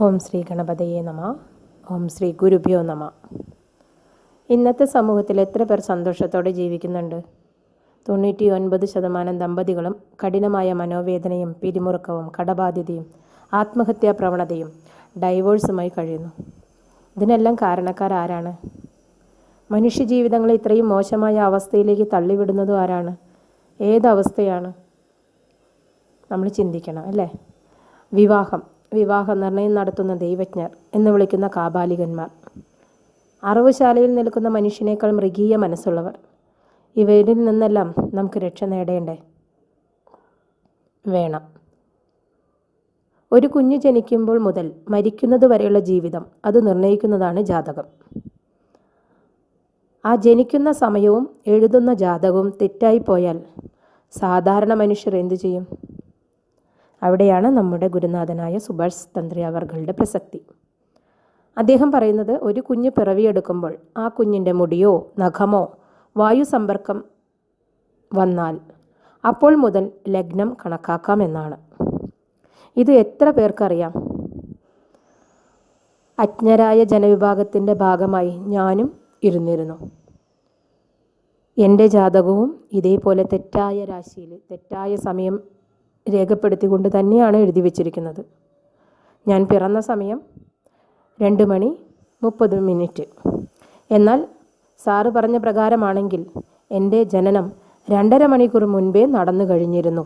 ഓം ശ്രീ ഗണപതയെ നമ. ഓം ശ്രീ ഗുരുഭ്യോ നമ. ഇന്നത്തെ സമൂഹത്തിൽ എത്ര പേർ സന്തോഷത്തോടെ ജീവിക്കുന്നുണ്ട്? തൊണ്ണൂറ്റി ഒൻപത് ശതമാനം ദമ്പതികളും കഠിനമായ മനോവേദനയും പിരിമുറുക്കവും കടബാധ്യതയും ആത്മഹത്യാ പ്രവണതയും ഡൈവോഴ്സുമായി കഴിയുന്നു. ഇതിനെല്ലാം കാരണക്കാർ ആരാണ്? മനുഷ്യജീവിതങ്ങളെ ഇത്രയും മോശമായ അവസ്ഥയിലേക്ക് തള്ളിവിടുന്നതും ആരാണ്? ഏതവസ്ഥയാണ്? നമ്മൾ ചിന്തിക്കണം അല്ലേ? വിവാഹം. വിവാഹ നിർണയം നടത്തുന്ന ദൈവജ്ഞർ എന്ന് വിളിക്കുന്ന കാബാലികന്മാർ. അറിവുശാലയിൽ നിൽക്കുന്ന മനുഷ്യനേക്കാൾ മൃഗീയ മനസ്സുള്ളവർ. ഇവരിൽ നിന്നെല്ലാം നമുക്ക് രക്ഷ നേടേണ്ടേ? വേണം. ഒരു കുഞ്ഞു ജനിക്കുമ്പോൾ മുതൽ മരിക്കുന്നത് വരെയുള്ള ജീവിതം അത് നിർണയിക്കുന്നതാണ് ജാതകം. ആ ജനിക്കുന്ന സമയവും എഴുതുന്ന ജാതകവും തെറ്റായി പോയാൽ സാധാരണ മനുഷ്യർ എന്തു ചെയ്യും? അവിടെയാണ് നമ്മുടെ ഗുരുനാഥനായ സുഭാഷ് തന്ത്രി അവർകളുടെ പ്രസക്തി. അദ്ദേഹം പറയുന്നത് ഒരു കുഞ്ഞ് പിറവിയെടുക്കുമ്പോൾ ആ കുഞ്ഞിന്റെ മുടിയോ നഖമോ വായു സമ്പർക്കം വന്നാൽ അപ്പോൾ മുതൽ ലഗ്നം കണക്കാക്കാമെന്നാണ് ഇത് എത്ര പേർക്കറിയാം? അജ്ഞരായ ജനവിഭാഗത്തിന്റെ ഭാഗമായി ഞാനും ഇരുന്നിരുന്നു. എന്റെ ജാതകവും ഇതേപോലെ തെറ്റായ രാശിയിൽ തെറ്റായ സമയം രേഖപ്പെടുത്തിക്കൊണ്ട് തന്നെയാണ് എഴുതി വച്ചിരിക്കുന്നത്. ഞാൻ പിറന്ന സമയം രണ്ട് മണി മുപ്പത് മിനിറ്റ്. എന്നാൽ സാറ് പറഞ്ഞ പ്രകാരമാണെങ്കിൽ എന്റെ ജനനം രണ്ടര മണിക്കൂർ മുൻപേ നടന്നു കഴിഞ്ഞിരുന്നു.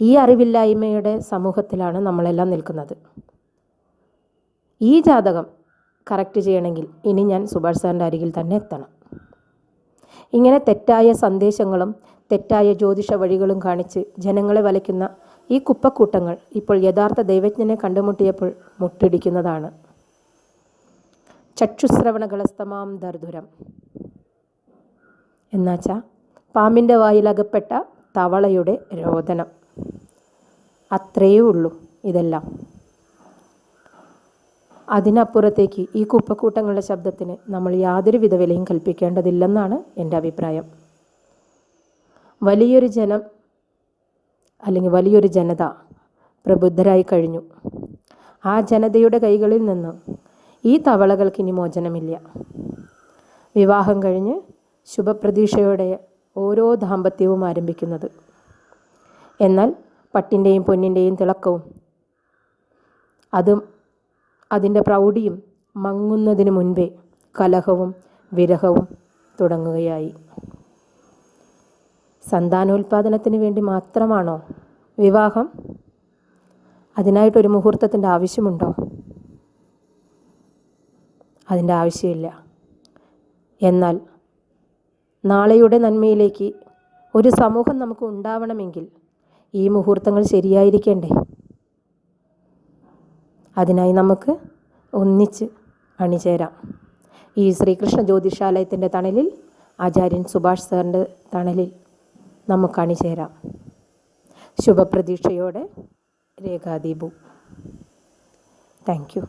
ഈ അറിവില്ലായ്മയുടെ സമൂഹത്തിലാണ് നമ്മളെല്ലാം നിൽക്കുന്നത്. ഈ ജാതകം കറക്റ്റ് ചെയ്യണമെങ്കിൽ ഇനി ഞാൻ സുഭാഷ് സാറിന്റെ അരികിൽ തന്നെ എത്തണം. ഇങ്ങനെ തെറ്റായ സന്ദേശങ്ങളും തെറ്റായ ജ്യോതിഷ വഴികളും കാണിച്ച് ജനങ്ങളെ വലയ്ക്കുന്ന ഈ കുപ്പക്കൂട്ടങ്ങൾ ഇപ്പോൾ യഥാർത്ഥ ദൈവജ്ഞനെ കണ്ടുമുട്ടിയപ്പോൾ മുട്ടിടിക്കുന്നതാണ്. ചക്ഷുശ്രവണകളസ്തമാം ദർദുരം എന്നുവച്ചാൽ പാമ്പിന്റെ വായിലകപ്പെട്ട തവളയുടെ രോദനം. അത്രയേ ഉള്ളൂ ഇതെല്ലാം. അതിനപ്പുറത്തേക്ക് ഈ കുപ്പക്കൂട്ടങ്ങളുടെ ശബ്ദത്തിന് നമ്മൾ യാതൊരു വിധ വിലയും കൽപ്പിക്കേണ്ടതില്ലെന്നാണ് എന്റെ അഭിപ്രായം. വലിയൊരു ജനം അല്ലെങ്കിൽ വലിയൊരു ജനത പ്രബുദ്ധരായി കഴിഞ്ഞു. ആ ജനതയുടെ കൈകളിൽ നിന്ന് ഈ തവളകൾക്ക് ഇനി മോചനമില്ല. വിവാഹം കഴിഞ്ഞ് ശുഭപ്രതീക്ഷയോടെ ഓരോ ദാമ്പത്യവും ആരംഭിക്കുന്നത്. എന്നാൽ പട്ടിന്റെയും പൊന്നിന്റെയും തിളക്കവും അതും അതിന്റെ പ്രൗഢിയും മങ്ങുന്നതിന് മുൻപേ കലഹവും വിരഹവും തുടങ്ങുകയായി. സന്താനോൽപാദനത്തിന് വേണ്ടി മാത്രമാണോ വിവാഹം? അതിനായിട്ടൊരു മുഹൂർത്തത്തിന്റെ ആവശ്യമുണ്ടോ? അതിന്റെ ആവശ്യമില്ല. എന്നാൽ നാളെയുടെ നന്മയിലേക്ക് ഒരു സമൂഹം നമുക്ക് ഉണ്ടാവണമെങ്കിൽ ഈ മുഹൂർത്തങ്ങൾ ശരിയായിരിക്കേണ്ടേ? അതിനായി നമുക്ക് ഒന്നിച്ച് അണിചേരാം. ഈ ശ്രീകൃഷ്ണ ജ്യോതിഷാലയത്തിന്റെ തണലിൽ ആചാര്യൻ സുഭാഷ് സാറിന്റെ തണലിൽ. നമുക്ക് അണിചേരാം. ശുഭപ്രതീക്ഷയോടെ രേഖാദീപു. Thank you